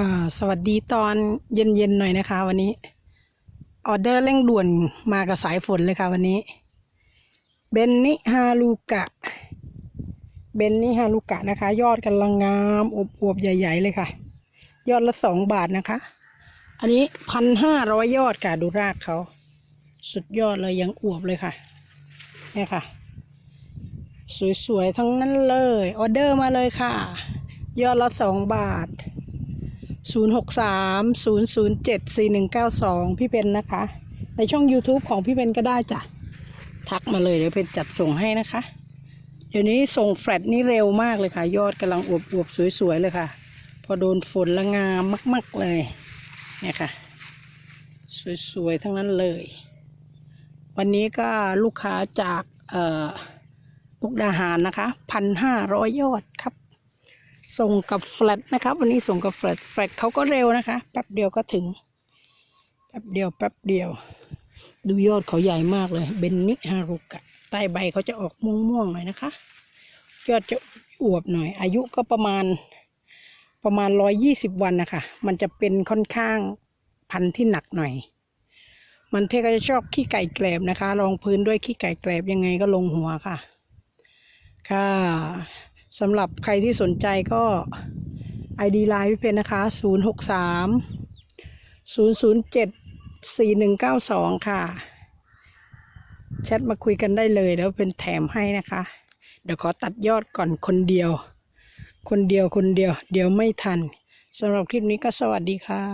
ค่ะ สวัสดีตอนเย็นๆหน่อยนะคะ วันนี้ ออเดอร์เร่งด่วนมากับสายฝนเลยค่ะ วันนี้ เบนนิฮาลูกะ เบนนิฮาลูกะนะคะ ยอดกำลังงามอวบๆใหญ่ ๆ เลยค่ะ ยอดละสองบาทนะคะ อันนี้พันห้าร้อยยอดค่ะ ดูรากเขา สุดยอดเลยยังอวบเลยค่ะเนี่ยค่ะ สวยๆทั้งนั้นเลย ออเดอร์มาเลยค่ะ ยอดละสองบาท ศูนย์หกสามศูนย์ศูนย์เจ็ดสี่หนึ่งเก้าสองพี่เพนนะคะ ในช่อง YouTube ของพี่เพนก็ได้จ้ะ ทักมาเลยเดี๋ยวเพนจัดส่งให้นะคะ เดี๋ยวนี้ส่งแฟลตนี่เร็วมากเลยค่ะ ยอดกำลังอวบๆสวยๆเลยค่ะ พอโดนฝนละงามมากๆเลย เนี่ยค่ะ สวยๆทั้งนั้นเลย วันนี้ก็ลูกค้าจากเอ่อมุกดาหารนะคะพันห้าร้อยยอดครับ ส่งกับแฟลตนะครับวันนี้ส่งกับแฟลตแฟลตเขาก็เร็วนะคะแป๊บเดียวก็ถึงแป๊บเดียวแป๊บเดียว ดูยอดเขาใหญ่มากเลยเบนนิฮารุกะใต้ใบเขาจะออกม่วงๆหน่อยนะคะยอดจะอวบหน่อย อายุก็ประมาณประมาณร้อยยี่สิบวันนะคะ มันจะเป็นค่อนข้างพันธุ์ที่หนักหน่อย มันเทก็จะชอบขี้ไก่แกลบนะคะรองพื้นด้วยขี้ไก่แกลบยังไงก็ลงหัวค่ะ ค่ะ สำหรับใครที่สนใจก็ ID ไลน์พี่เพนนะคะ 0 6 3 0 0 7 4 1 9 2 ค่ะ แชทมาคุยกันได้เลยแล้วเป็นแถมให้นะคะ เดี๋ยวขอตัดยอดก่อนคนเดียว คนเดียวคนเดียว เดี๋ยวไม่ทันสำหรับคลิปนี้ก็สวัสดีค่ะ